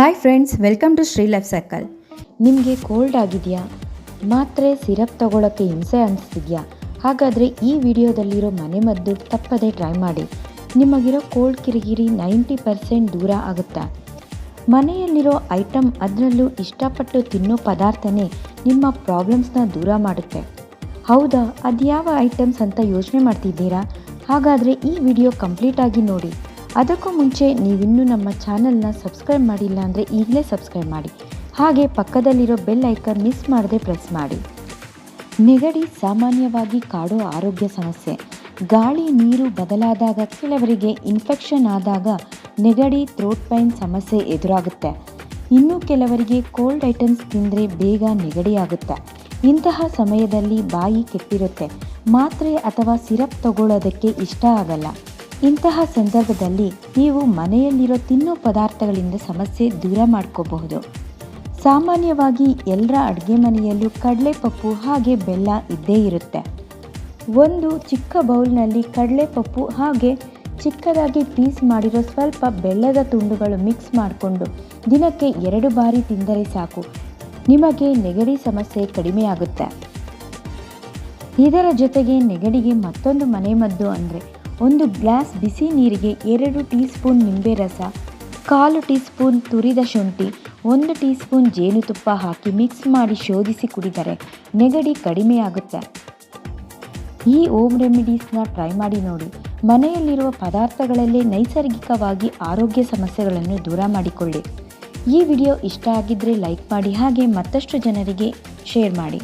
Hi friends welcome to Shri life circle ನಿಮಗೆ cold ಆಗಿದೆಯಾ? ಮಾತ್ರೆ ಸಿರಪ್ ತಗೊಳ್ಳೋಕ್ಕೆ ಹಿಂಸೆ ಅನಿಸ್ತಿದೆಯಾ? ಹಾಗಾದರೆ ಈ ವಿಡಿಯೋದಲ್ಲಿರೋ ಮನೆಮದ್ದು ತಪ್ಪದೆ ಟ್ರೈ ಮಾಡಿ. ನಿಮಗಿರೋ ಕೋಲ್ಡ್ ಕಿರಿಕಿರಿ ನೈಂಟಿ ಪರ್ಸೆಂಟ್ ದೂರ ಆಗುತ್ತೆ? ಮನೆಯಲ್ಲಿರೋ ಐಟಮ್ ಅದರಲ್ಲೂ ಇಷ್ಟಪಟ್ಟು ತಿನ್ನೋ ಪದಾರ್ಥನೇ ನಿಮ್ಮ ಪ್ರಾಬ್ಲಮ್ಸ್ನ ದೂರ ಮಾಡುತ್ತೆ. ಹೌದಾ? ಅದು ಯಾವ ಐಟಮ್ಸ್ ಅಂತ ಯೋಚನೆ ಮಾಡ್ತಿದ್ದೀರಾ? ಹಾಗಾದರೆ ಈ ವಿಡಿಯೋ ಕಂಪ್ಲೀಟ್ ಆಗಿ ನೋಡಿ. ಅದಕ್ಕೂ ಮುಂಚೆ ನೀವಿನ್ನೂ ನಮ್ಮ ಚಾನಲ್ನ ಸಬ್ಸ್ಕ್ರೈಬ್ ಮಾಡಿಲ್ಲ ಅಂದರೆ ಈಗಲೇ ಸಬ್ಸ್ಕ್ರೈಬ್ ಮಾಡಿ. ಹಾಗೆ ಪಕ್ಕದಲ್ಲಿರೋ ಬೆಲ್ ಐಕನ್ ಮಿಸ್ ಮಾಡದೆ ಪ್ರೆಸ್ ಮಾಡಿ. ನೆಗಡಿ ಸಾಮಾನ್ಯವಾಗಿ ಕಾಡೋ ಆರೋಗ್ಯ ಸಮಸ್ಯೆ. ಗಾಳಿ, ನೀರು ಬದಲಾದಾಗ ಕೆಲವರಿಗೆ ಇನ್ಫೆಕ್ಷನ್ ಆದಾಗ ನೆಗಡಿ, ಥ್ರೋಟ್ ಪೈನ್ ಸಮಸ್ಯೆ ಎದುರಾಗುತ್ತೆ. ಇನ್ನು ಕೆಲವರಿಗೆ ಕೋಲ್ಡ್ ಐಟಮ್ಸ್ ತಿಂದರೆ ಬೇಗ ನೆಗಡಿ ಆಗುತ್ತೆ. ಇಂತಹ ಸಮಯದಲ್ಲಿ ಬಾಯಿ ಕೆಟ್ಟಿರುತ್ತೆ. ಮಾತ್ರೆ ಅಥವಾ ಸಿರಪ್ ತಗೊಳ್ಳೋದಕ್ಕೆ ಇಷ್ಟ ಆಗಲ್ಲ. ಇಂತಹ ಸಂದರ್ಭದಲ್ಲಿ ನೀವು ಮನೆಯಲ್ಲಿರೋ ತಿನ್ನೋ ಪದಾರ್ಥಗಳಿಂದ ಸಮಸ್ಯೆ ದೂರ ಮಾಡ್ಕೋಬಹುದು. ಸಾಮಾನ್ಯವಾಗಿ ಎಲ್ಲರ ಅಡುಗೆ ಮನೆಯಲ್ಲೂ ಕಡಲೆಪಪ್ಪು ಹಾಗೆ ಬೆಲ್ಲ ಇದ್ದೇ ಇರುತ್ತೆ. ಒಂದು ಚಿಕ್ಕ ಬೌಲ್ನಲ್ಲಿ ಕಡಲೆಪಪ್ಪು ಹಾಗೆ ಚಿಕ್ಕದಾಗಿ ಪೀಸ್ ಮಾಡಿರೋ ಸ್ವಲ್ಪ ಬೆಲ್ಲದ ತುಂಡುಗಳು ಮಿಕ್ಸ್ ಮಾಡಿಕೊಂಡು ದಿನಕ್ಕೆ ಎರಡು ಬಾರಿ ತಿಂದರೆ ಸಾಕು. ನಿಮಗೆ ನೆಗಡಿ ಸಮಸ್ಯೆ ಕಡಿಮೆಯಾಗುತ್ತೆ ಇದರ ಜೊತೆಗೆ ನೆಗಡಿಗೆ ಮತ್ತೊಂದು ಮನೆಮದ್ದು ಅಂದರೆ ಒಂದು ಗ್ಲಾಸ್ ಬಿಸಿ ನೀರಿಗೆ ಎರಡು ಟೀ ಸ್ಪೂನ್ ನಿಂಬೆ ರಸ, ಕಾಲು ಟೀ ಸ್ಪೂನ್ ತುರಿದ ಶುಂಠಿ, ಒಂದು ಟೀ ಸ್ಪೂನ್ ಜೇನುತುಪ್ಪ ಹಾಕಿ ಮಿಕ್ಸ್ ಮಾಡಿ ಶೋಧಿಸಿ ಕುಡಿದರೆ ನೆಗಡಿ ಕಡಿಮೆಯಾಗುತ್ತೆ. ಈ ಓಮ್ ರೆಮಿಡೀಸ್ನ ಟ್ರೈ ಮಾಡಿ ನೋಡಿ. ಮನೆಯಲ್ಲಿರುವ ಪದಾರ್ಥಗಳಲ್ಲೇ ನೈಸರ್ಗಿಕವಾಗಿ ಆರೋಗ್ಯ ಸಮಸ್ಯೆಗಳನ್ನು ದೂರ ಮಾಡಿಕೊಳ್ಳಿ. ಈ ವಿಡಿಯೋ ಇಷ್ಟ ಆಗಿದ್ದರೆ ಲೈಕ್ ಮಾಡಿ ಹಾಗೆ ಮತ್ತಷ್ಟು ಜನರಿಗೆ ಶೇರ್ ಮಾಡಿ.